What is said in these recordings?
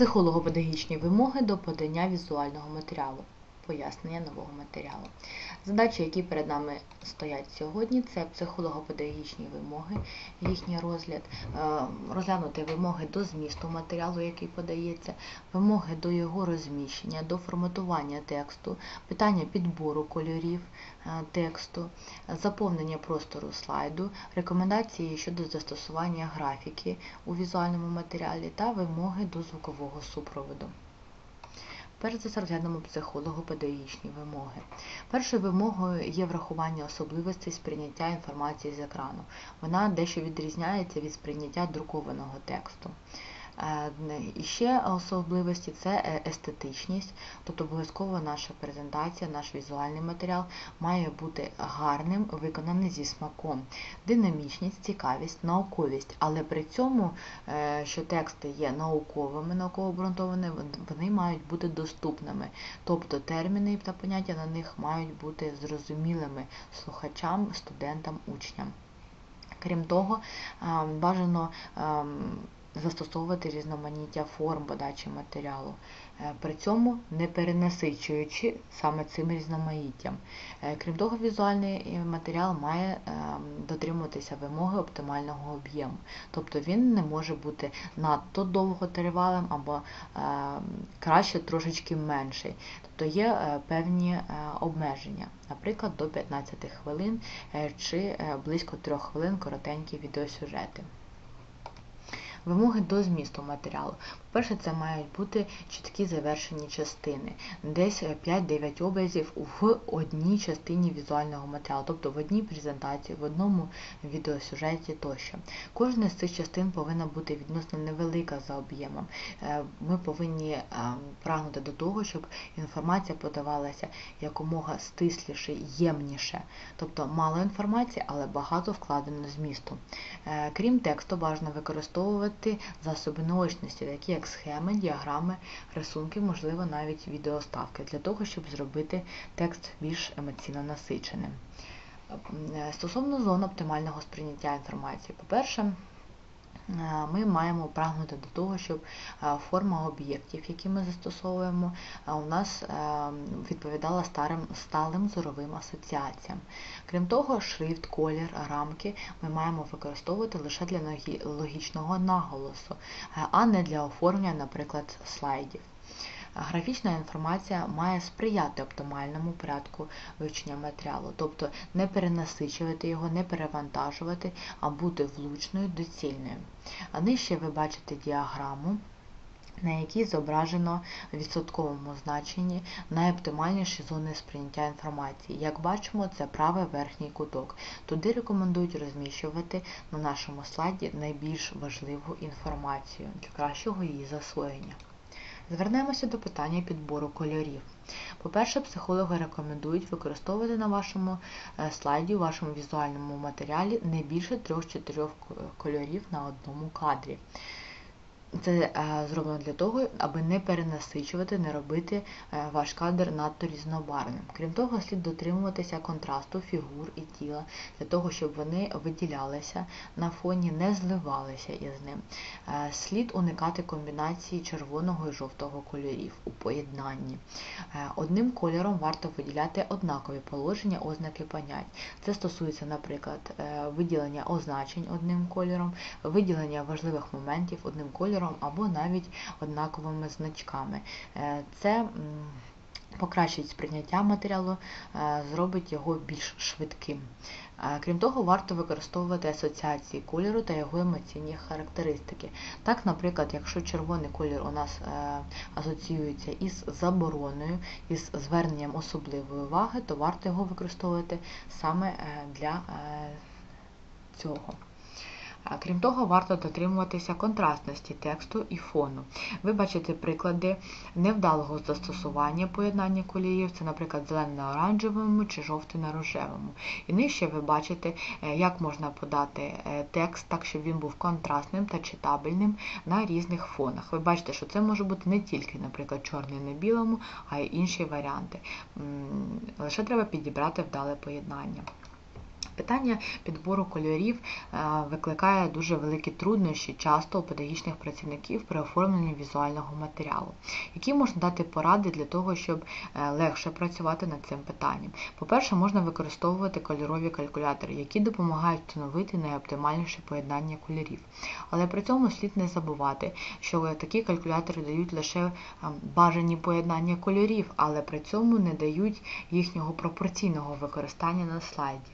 Психолого-педагогічні вимоги до подання візуального матеріалу. Пояснення нового матеріалу. Задачі, які перед нами стоять сьогодні, це психолого-педагогічні вимоги, їхній розгляд, е, розглянути вимоги до змісту матеріалу, який подається, вимоги до його розміщення, до форматування тексту, питання підбору кольорів е, тексту, заповнення простору слайду, рекомендації щодо застосування графіки у візуальному матеріалі та вимоги до звукового супроводу. Перш за все розглянемо психолого-педагогічні вимоги. Першою вимогою є врахування особливостей сприйняття інформації з екрану. Вона дещо відрізняється від сприйняття друкованого тексту. Е, і ще особливості це е, естетичність, тобто обов'язково наша презентація, наш візуальний матеріал має бути гарним, виконаний зі смаком, динамічність, цікавість, науковість, але при цьому, е, що тексти є науковими, науково обґрунтованими, вони мають бути доступними, тобто терміни та поняття на них мають бути зрозумілими слухачам, студентам, учням. Крім того, бажано ем, застосовувати різноманіття форм подачі матеріалу, е, при цьому не перенасичуючи саме цим різноманіттям. Е, крім того, візуальний матеріал має е, дотримуватися вимоги оптимального об'єму, тобто він не може бути надто довготривалим або краще трошечки менший. Тобто є певні обмеження, наприклад, до 15 хвилин чи близько 3 хвилин коротенькі відеосюжети. Вимоги до змісту матеріалу. По-перше, це мають бути чіткі завершені частини, десь 5-9 образів в одній частині візуального матеріалу, тобто в одній презентації, в одному відеосюжеті тощо. Кожна з цих частин повинна бути відносно невелика за об'ємом. Е, ми повинні е, прагнути до того, щоб інформація подавалася якомога стисліше, ємніше, тобто мало інформації, але багато вкладено змісту. Е, крім тексту, бажано використовувати засоби наочності, такі як схеми, діаграми, рисунки, можливо, навіть відеоставки, для того, щоб зробити текст більш емоційно насиченим. Стосовно зон оптимального сприйняття інформації, по-перше, Е, ми маємо прагнути до того, щоб е, форма об'єктів, які ми застосовуємо, е, у нас відповідала старим сталим зоровим асоціаціям. Крім того, шрифт, колір, рамки ми маємо використовувати лише для логічного наголосу, а не для оформлення, наприклад, слайдів. Графічна інформація має сприяти оптимальному порядку вивчення матеріалу, тобто не перенасичувати його, не перевантажувати, а бути влучною, доцільною. А нижче ви бачите діаграму. На якій зображено в відсотковому значенні найоптимальніші зони сприйняття інформації. Як бачимо, це правий верхній куток. Туди рекомендують розміщувати на нашому слайді найбільш важливу інформацію для кращого її засвоєння. Звернемося до питання підбору кольорів. По-перше, психологи рекомендують використовувати на вашому е, слайді, у вашому візуальному матеріалі не більше 3-4 кольорів на одному кадрі. Це е, зроблено для того, аби не перенасичувати, не робити е, ваш кадр надто різнобарвним. Крім того, слід дотримуватися контрасту фігур і тіла, для того, щоб вони виділялися на фоні, не зливалися із ним. Е, слід уникати комбінації червоного і жовтого кольорів у поєднанні. Одним кольором варто виділяти однакові положення, ознаки понять. Це стосується, наприклад, виділення означень одним кольором, виділення важливих моментів одним кольором кольором або навіть однаковими значками. Е, це Покращить сприйняття матеріалу, е, зробить його більш швидким. Е, крім того, варто використовувати асоціації кольору та його емоційні характеристики. Так, наприклад, якщо червоний колір у нас асоціюється із забороною, із зверненням особливої уваги, то варто його використовувати саме для цього. Крім того, варто дотримуватися контрастності тексту і фону. Ви бачите приклади невдалого застосування поєднання кольорів, це, наприклад, зелений на оранжевому чи жовтий на рожевому. І нижче ви бачите, е, як можна подати е, текст так, щоб він був контрастним та читабельним на різних фонах. Ви бачите, що це може бути не тільки, наприклад, чорний на білому, а й інші варіанти. Лише треба підібрати вдале поєднання. Питання підбору кольорів е, викликає дуже великі труднощі часто у педагогічних працівників при оформленні візуального матеріалу. Які можна дати поради для того, щоб е, легше працювати над цим питанням? По-перше, можна використовувати кольорові калькулятори, які допомагають встановити найоптимальніше поєднання кольорів. Але при цьому слід не забувати, що такі калькулятори дають лише е, бажані поєднання кольорів, але при цьому не дають їхнього пропорційного використання на слайді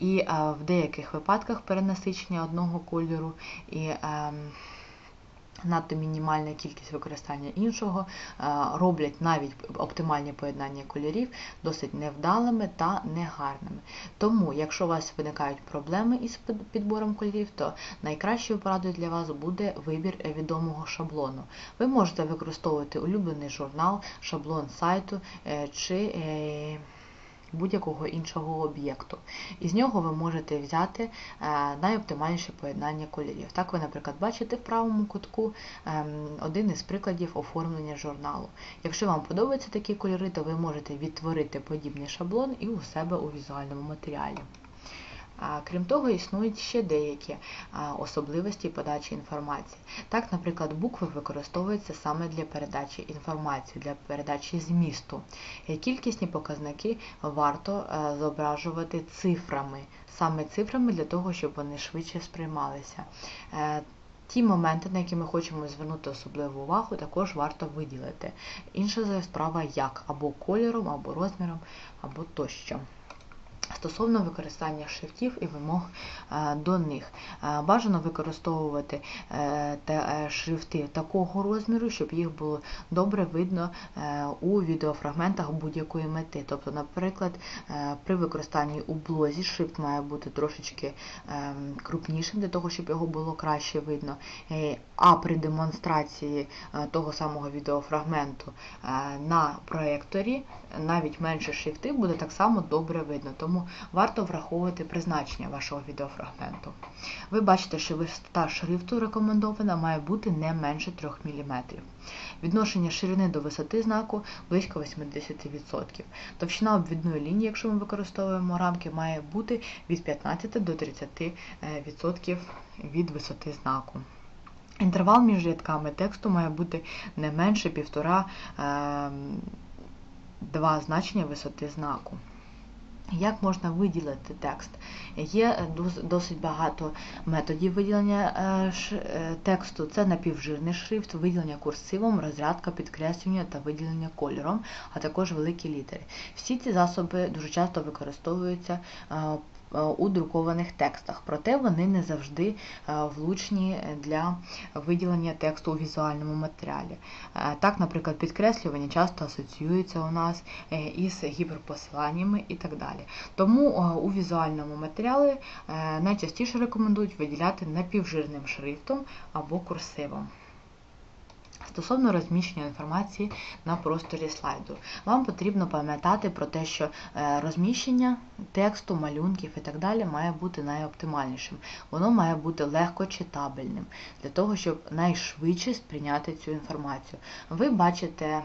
і е, в деяких випадках перенасичення одного кольору і ем, надто мінімальна кількість використання іншого е, роблять навіть оптимальні поєднання кольорів досить невдалими та негарними. Тому, якщо у вас виникають проблеми із підбором кольорів, то найкращою порадою для вас буде вибір відомого шаблону. Ви можете використовувати улюблений журнал, шаблон сайту е, чи будь-якого іншого об'єкту. І з нього ви можете взяти е, найоптимальніше поєднання кольорів. Так ви, наприклад, бачите в правому кутку ем, один із прикладів оформлення журналу. Якщо вам подобаються такі кольори, то ви можете відтворити подібний шаблон і у себе у візуальному матеріалі. Крім того, існують ще деякі особливості подачі інформації. Так, наприклад, букви використовуються саме для передачі інформації, для передачі змісту. Кількісні показники варто зображувати цифрами, саме цифрами для того, щоб вони швидше сприймалися. Е, ті моменти, на які ми хочемо звернути особливу увагу, також варто виділити. Інша справа як або кольором, або розміром, або тощо. Стосовно використання шрифтів і вимог е, до них. Е, бажано використовувати е, шрифти такого розміру, щоб їх було добре видно у відеофрагментах будь-якої мети. Тобто, наприклад, при використанні у блозі шрифт має бути трошечки крупнішим, для того, щоб його було краще видно. А при демонстрації того самого відеофрагменту на проєкторі навіть менше шрифти буде так само добре видно. Тому варто враховувати призначення вашого відеофрагменту. Ви бачите, що висота шрифту рекомендована має бути не менше 3 мм. Відношення ширини до висоти знаку близько 80%. Товщина обвідної лінії, якщо ми використовуємо рамки, має бути від 15 до 30% від висоти знаку. Інтервал між рядками тексту має бути не менше 1,5-2 ем, значення висоти знаку. Як можна виділити текст? Є досить багато методів виділення е, е, тексту. Це напівжирний шрифт, виділення курсивом, розрядка, підкреслення та виділення кольором, а також великі літери. Всі ці засоби дуже часто використовуються е, Е, у друкованих текстах, проте вони не завжди е, влучні для виділення тексту у візуальному матеріалі. Е, так, наприклад, підкреслювання часто асоціюється у нас із гіперпосиланнями і так далі. Тому у візуальному матеріалі найчастіше рекомендують виділяти напівжирним шрифтом або курсивом. Стосовно розміщення інформації на просторі слайду, вам потрібно пам'ятати про те, що е, розміщення тексту, малюнків і так далі має бути найоптимальнішим. Воно має бути легко читабельним, для того, щоб найшвидше сприйняти цю інформацію. Ви бачите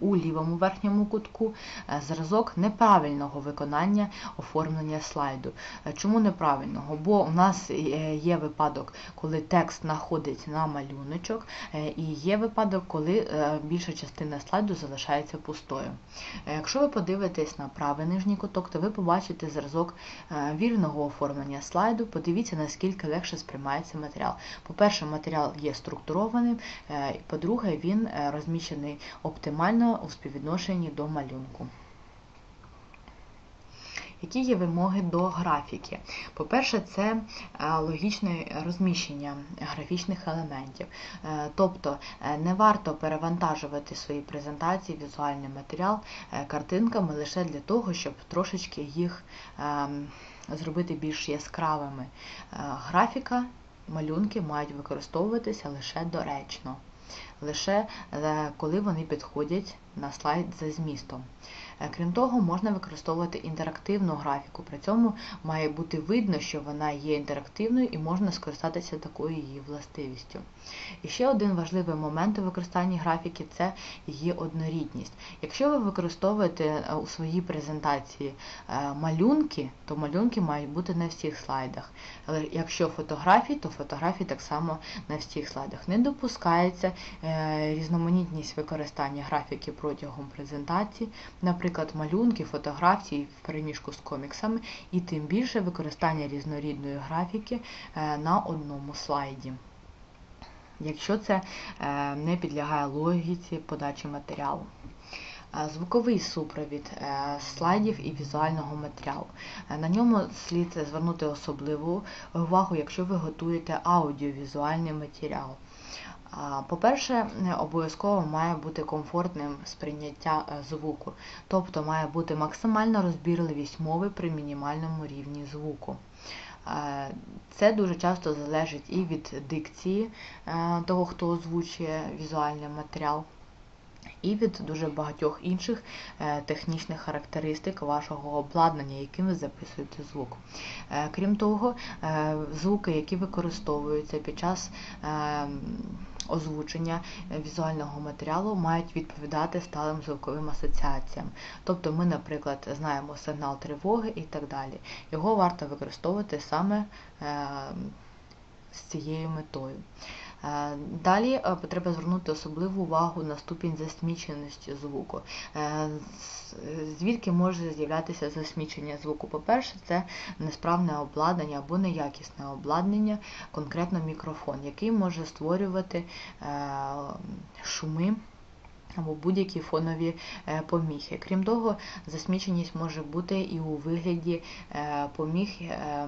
у лівому верхньому кутку е, зразок неправильного виконання оформлення слайду. Е, чому неправильного? Бо у нас е, є випадок, коли текст знаходить на малюночок, і є випадок, коли більша частина слайду залишається пустою. Якщо ви подивитесь на правий нижній куток, то ви побачите зразок вірного оформлення слайду. Подивіться, наскільки легше сприймається матеріал. По-перше, матеріал є структурованим, по-друге, він розміщений оптимально правильно у співвідношенні до малюнку. Які є вимоги до графіки? По-перше, це е, логічне розміщення графічних елементів. Е, тобто е, не варто перевантажувати свої презентації, візуальний матеріал картинками лише для того, щоб трошечки їх ем, зробити більш яскравими. Графіка, малюнки мають використовуватися лише доречно лише е, коли вони підходять на слайд за змістом. Е, Крім того, можна використовувати інтерактивну графіку. При цьому має бути видно, що вона є інтерактивною і можна скористатися такою її властивістю. І ще один важливий момент у використанні графіки це її однорідність. Якщо ви використовуєте е, у своїй презентації е, малюнки, то малюнки мають бути на всіх слайдах. Але якщо фотографії, то фотографії так само на всіх слайдах. Не допускається різноманітність використання графіки протягом презентації, наприклад, малюнки, фотографії в переміжку з коміксами, і тим більше використання різнорідної графіки е, на одному слайді. Якщо це е, не підлягає логіці подачі матеріалу. Е, Звуковий супровід слайдів і візуального матеріалу. На ньому слід звернути особливу увагу, якщо ви готуєте аудіовізуальний матеріал. По-перше, е, обов'язково має бути комфортним сприйняття е, звуку, тобто має бути максимальна розбірливість мови при мінімальному рівні звуку. Е, Це дуже часто залежить і від дикції того, хто озвучує візуальний матеріал, і від дуже багатьох інших технічних характеристик вашого обладнання, яким ви записуєте звук. Крім того, звуки, які використовуються під час е, озвучення візуального матеріалу, мають відповідати сталим звуковим асоціаціям. Тобто ми, наприклад, знаємо сигнал тривоги і так далі. Його варто використовувати саме е, з цією метою. Е, Далі е, треба звернути особливу увагу на ступінь засміченості звуку. Е, Звідки може з'являтися засмічення звуку? По-перше, це несправне обладнання або неякісне обладнання, конкретно мікрофон, який може створювати шуми. Або будь-які фонові поміхи. Крім того, засміченість може бути і у вигляді е, поміг е,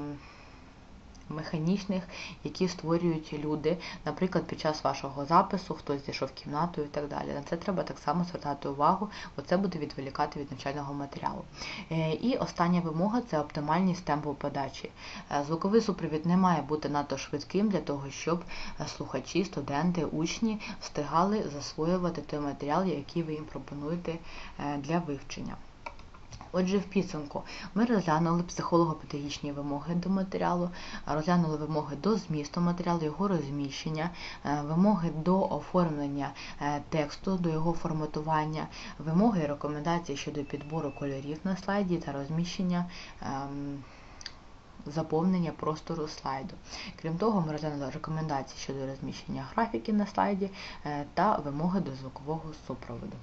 механічних, які створюють люди, наприклад, під час вашого запису, хтось зайшов в кімнату і так далі. На це треба так само звертати увагу, бо це буде відволікати від навчального матеріалу. Е, І остання вимога це оптимальність темпу подачі. Е, Звуковий супровід не має бути надто швидким для того, щоб е, слухачі, студенти, учні встигали засвоювати той матеріал, який ви їм пропонуєте для вивчення. Отже, в підсумку ми розглянули психолого-педагогічні вимоги до матеріалу, розглянули вимоги до змісту матеріалу, його розміщення, е, вимоги до оформлення е, тексту, до його форматування, вимоги і рекомендації щодо підбору кольорів на слайді та розміщення. ем, Заповнення простору слайду. Крім того, ми розглянули рекомендації щодо розміщення графіки на слайді е, та вимоги до звукового супроводу.